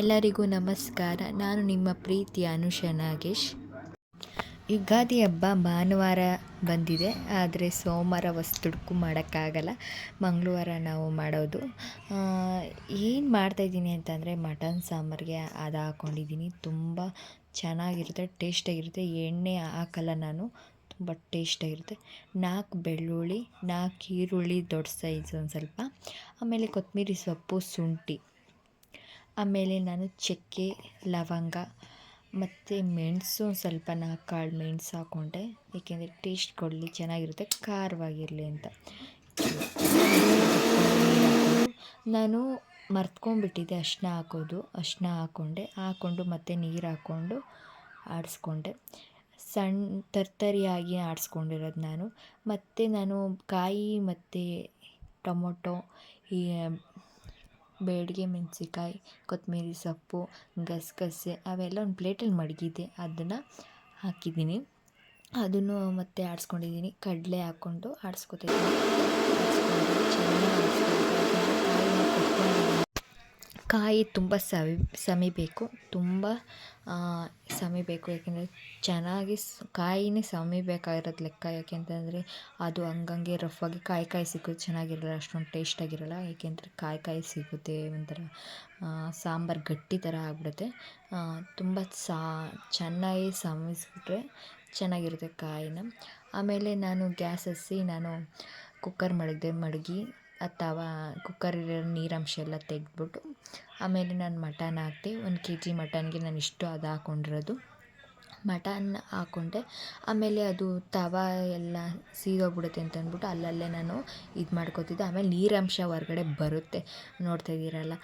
ಎಲ್ಲರಿಗೂ ನಮಸ್ಕಾರ. ನಾನು ನಿಮ್ಮ ಪ್ರೀತಿಯ ಅನುಷ ನಾಗೇಶ್. ಯುಗಾದಿ ಹಬ್ಬ ಭಾನುವಾರ ಬಂದಿದೆ. ಆದರೆ ಸೋಮವಾರ ವಸ್ತುಡ್ಕು ಮಾಡೋಕ್ಕಾಗಲ್ಲ. ಮಂಗಳವಾರ ನಾವು ಮಾಡೋದು. ಏನು ಮಾಡ್ತಾಯಿದ್ದೀನಿ ಅಂತಂದರೆ ಮಟನ್ ಸಾಂಬಾರಿಗೆ ಅದು ಹಾಕ್ಕೊಂಡಿದ್ದೀನಿ ತುಂಬ ಚೆನ್ನಾಗಿರುತ್ತೆ, ಟೇಸ್ಟಾಗಿರುತ್ತೆ. ಎಣ್ಣೆ ಹಾಕಲ್ಲ ನಾನು. ತುಂಬ ಟೇಸ್ಟಾಗಿರುತ್ತೆ. ನಾಲ್ಕು ಬೆಳ್ಳುಳ್ಳಿ, ನಾಲ್ಕು ಈರುಳ್ಳಿ ದೊಡ್ಡ ಸೈಜ್ ಒಂದು ಸ್ವಲ್ಪ. ಆಮೇಲೆ ಕೊತ್ತಂಬರಿ ಸೊಪ್ಪು, ಶುಂಠಿ. ಆಮೇಲೆ ನಾನು ಚಕ್ಕೆ, ಲವಂಗ ಮತ್ತು ಮೆಣಸು ಸ್ವಲ್ಪ ನಾಲ್ಕು ಕಾಳು ಮೆಣಸು ಹಾಕ್ಕೊಂಡೆ ಏಕೆಂದರೆ ಟೇಸ್ಟ್ ಕೊಡಲಿ, ಚೆನ್ನಾಗಿರುತ್ತೆ, ಖಾರವಾಗಿರಲಿ ಅಂತ. ನಾನು ಮರ್ತ್ಕೊಂಡ್ಬಿಟ್ಟಿದ್ದೆ ಅರಿಶ್ಣ ಹಾಕೋದು. ಅರಿಶ್ಣ ಹಾಕ್ಕೊಂಡೆ ಹಾಕ್ಕೊಂಡು ಮತ್ತು ನೀರು ಹಾಕ್ಕೊಂಡು ಆಡಿಸ್ಕೊಂಡೆ. ಸಣ್ಣ ತರ್ತರಿಯಾಗಿ ಆಡಿಸ್ಕೊಂಡಿರೋದು ನಾನು. ಮತ್ತು ನಾನು ಕಾಯಿ ಮತ್ತು ಟೊಮೊಟೊ, ಈ ಬೇಡಿಗೆ ಮೆಣಸಿನ್ಕಾಯಿ, ಕೊತ್ತಂಬ್ರಿ ಸೊಪ್ಪು, ಗಸಗಸೆ ಅವೆಲ್ಲ ಒಂದು ಪ್ಲೇಟಲ್ಲಿ ಮಡಗಿದೆ ಅದನ್ನು ಹಾಕಿದ್ದೀನಿ. ಅದನ್ನು ಮತ್ತೆ ಆಡಿಸ್ಕೊಂಡಿದ್ದೀನಿ. ಕಡಲೆ ಹಾಕ್ಕೊಂಡು ಆಡಿಸ್ಕೊತಿದ್ದೀನಿ ಚೆನ್ನಾಗಿ ಕಾಯಿ ತುಂಬ ಸವಿ, ಸಮಿಬೇಕು, ತುಂಬ ಸಮಿಬೇಕು. ಯಾಕೆಂದರೆ ಚೆನ್ನಾಗಿ ಕಾಯಿನೇ ಸಮಿಬೇಕಾಗಿರೋದು ಲೆಕ್ಕ. ಯಾಕೆಂತಂದರೆ ಅದು ಹಂಗಂಗೆ ರಫಾಗಿ ಕಾಯಿ ಕಾಯಿ ಸಿಕ್ಕೋದು ಚೆನ್ನಾಗಿರಲ್ಲ, ಅಷ್ಟೊಂದು ಟೇಸ್ಟಾಗಿರಲ್ಲ ಏಕೆಂದರೆ ಕಾಯಿ ಕಾಯಿ ಸಿಗುತ್ತೆ ಒಂಥರ ಸಾಂಬಾರು ಗಟ್ಟಿ ಥರ ಆಗಿಬಿಡುತ್ತೆ. ತುಂಬ ಸಾ, ಚೆನ್ನಾಗಿ ಸಮಿಸ್ಬಿಟ್ರೆ ಚೆನ್ನಾಗಿರುತ್ತೆ ಕಾಯಿನ. ಆಮೇಲೆ ನಾನು ಗ್ಯಾಸ್ ಹಚ್ಚಿ ನಾನು ಕುಕ್ಕರ್ ಮಡಗಿದೆ ಮಡಗಿ, ಅಥವಾ ಕುಕ್ಕರ್ ಇರೋ ನೀರಂಶ ಎಲ್ಲ ತೆಗೆದ್ಬಿಟ್ಟು ಆಮೇಲೆ ನಾನು ಮಟನ್ ಹಾಕ್ದೆ ಒಂದು ಕೆ ಜಿ ಮಟನ್ಗೆ ನಾನು ಇಷ್ಟು ಅದು ಹಾಕ್ಕೊಂಡಿರೋದು ಮಟನ್ ಹಾಕ್ಕೊಂಡೆ ಆಮೇಲೆ ಅದು ತವ ಎಲ್ಲ ಸೀದೋಗ್ಬಿಡುತ್ತೆ ಅಂತ ಅಂದ್ಬಿಟ್ಟು ಅಲ್ಲಲ್ಲೇ ನಾನು ಇದು ಮಾಡ್ಕೊತಿದ್ದೆ. ಆಮೇಲೆ ನೀರಂಶ ಹೊರ್ಗಡೆ ಬರುತ್ತೆ. ನೋಡ್ತಾ ಇದ್ದೀರಲ್ಲ?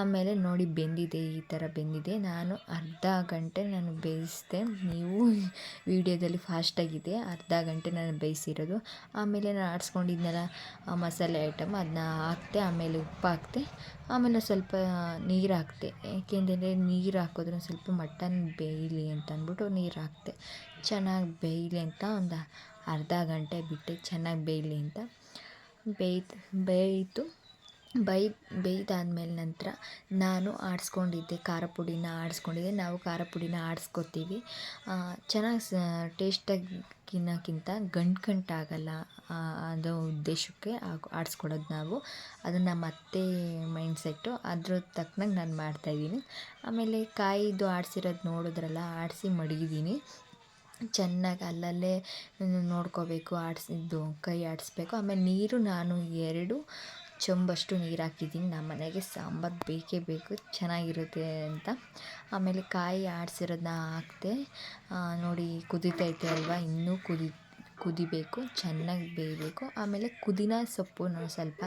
ಆಮೇಲೆ ನೋಡಿ ಬೆಂದಿದೆ, ಈ ಥರ ಬೆಂದಿದೆ. ನಾನು ಅರ್ಧ ಗಂಟೆ ನಾನು ಬೇಯಿಸಿದೆ. ನೀವು ವೀಡಿಯೋದಲ್ಲಿ ಫಾಸ್ಟಾಗಿದೆ ಅರ್ಧ ಗಂಟೆ ನಾನು ಬೇಯಿಸಿರೋದು. ಆಮೇಲೆ ನಾನು ಆಡಿಸ್ಕೊಂಡಿದ್ನಲ್ಲ ಮಸಾಲೆ ಐಟಮ್ ಅದನ್ನ ಹಾಕ್ತೆ ಆಮೇಲೆ ಉಪ್ಪು ಹಾಕ್ತೆ ಆಮೇಲೆ ಸ್ವಲ್ಪ ನೀರು ಹಾಕ್ತೆ ಏಕೆಂದರೆ ನೀರು ಹಾಕೋದ್ರೆ ಸ್ವಲ್ಪ ಮಟನ್ ಬೇಯಲಿ ಅಂತ ಅಂದ್ಬಿಟ್ಟು ನೀರು ಹಾಕ್ದೆ ಚೆನ್ನಾಗಿ ಬೇಯಲಿ ಅಂತ ಒಂದು ಅರ್ಧ ಗಂಟೆ ಬಿಟ್ಟು ಚೆನ್ನಾಗಿ ಬೇಯಲಿ ಅಂತ ಬೇಯ್ತು ಬೇಯಿತು. ಬೈ, ಬೇಯ್ದಾದ್ಮೇಲೆ ನಂತರ ನಾನು ಆಡಿಸ್ಕೊಂಡಿದ್ದೆ ಖಾರ ಪುಡಿನ ಆಡಿಸ್ಕೊಂಡಿದ್ದೆ, ನಾವು ಖಾರ ಪುಡಿನ ಆಡಿಸ್ಕೊತೀವಿ ಚೆನ್ನಾಗಿ ಸ ಟೇಸ್ಟಾಗಿ ತಿನ್ನೋಕ್ಕಿಂತ ಗಂಟು ಗಂಟಾಗಲ್ಲ ಅದು ಉದ್ದೇಶಕ್ಕೆ ಆಡಿಸ್ಕೊಡೋದು ನಾವು. ಅದು ನಮ್ಮ ಅತ್ತೆ ಮೈಂಡ್ಸೆಟ್ಟು ಅದ್ರ ತಕ್ಕನಾಗ ನಾನು ಮಾಡ್ತಾಯಿದ್ದೀನಿ. ಆಮೇಲೆ ಕಾಯಿದು ಆಡಿಸಿರೋದು ನೋಡಿದ್ರಲ್ಲ, ಆಡಿಸಿ ಮಡಗಿದ್ದೀನಿ ಚೆನ್ನಾಗಿ ಅಲ್ಲಲ್ಲೇ ನೋಡ್ಕೋಬೇಕು ಆಡಿಸಿದ್ದು ಕೈ ಆಡಿಸ್ಬೇಕು. ಆಮೇಲೆ ನೀರು ನಾನು ಎರಡು ಚೊಂಬಷ್ಟು ನೀರು ಹಾಕಿದ್ದೀನಿ ನಮ್ಮ ಮನೆಗೆ ಸಾಂಬಾರು ಬೇಕೇ ಬೇಕು, ಚೆನ್ನಾಗಿರುತ್ತೆ ಅಂತ. ಆಮೇಲೆ ಕಾಯಿ ಆಡಿಸಿರೋದನ್ನ ಹಾಕಿದೆ ನೋಡಿ ಕುದಿತೈತೆ ಅಲ್ವಾ, ಇನ್ನೂ ಕುದಿ, ಕುದಿಬೇಕು, ಚೆನ್ನಾಗಿ ಬೇಯಬೇಕು. ಆಮೇಲೆ ಪುದೀನ ಸೊಪ್ಪು ನಾನು ಸ್ವಲ್ಪ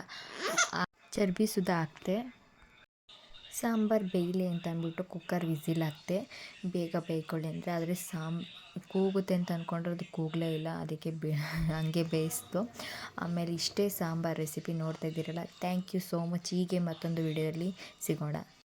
ಚರ್ಬಿ ಸುದ ಹಾಕ್ತೆ ಸಾಂಬಾರು ಬೇಯಲಿ ಅಂತ ಅಂದ್ಬಿಟ್ಟು ಕುಕ್ಕರ್ ವಿಸಿಲ್ ಹಾಕ್ತೆ ಬೇಗ ಬೇಯ್ಕೊಳ್ಳಿ ಅಂದರೆ ಆದರೆ ಸಾಂಬ್ ಕೂಗುತ್ತೆ ಅಂತ ಅಂದ್ಕೊಂಡ್ರೆ ಅದು ಕೂಗಲೇ ಇಲ್ಲ. ಅದಕ್ಕೆ ಬೇ, ಹಂಗೆ ಬೇಯಿಸ್ತು. ಆಮೇಲೆ ಇಷ್ಟೇ ಸಾಂಬಾರು ರೆಸಿಪಿ ನೋಡ್ತಾ ಇದ್ದೀರಲ್ಲ? ಥ್ಯಾಂಕ್ ಯು ಸೋ ಮಚ್ ಹೀಗೆ ಮತ್ತೊಂದು ವೀಡಿಯೋದಲ್ಲಿ ಸಿಗೋಣ.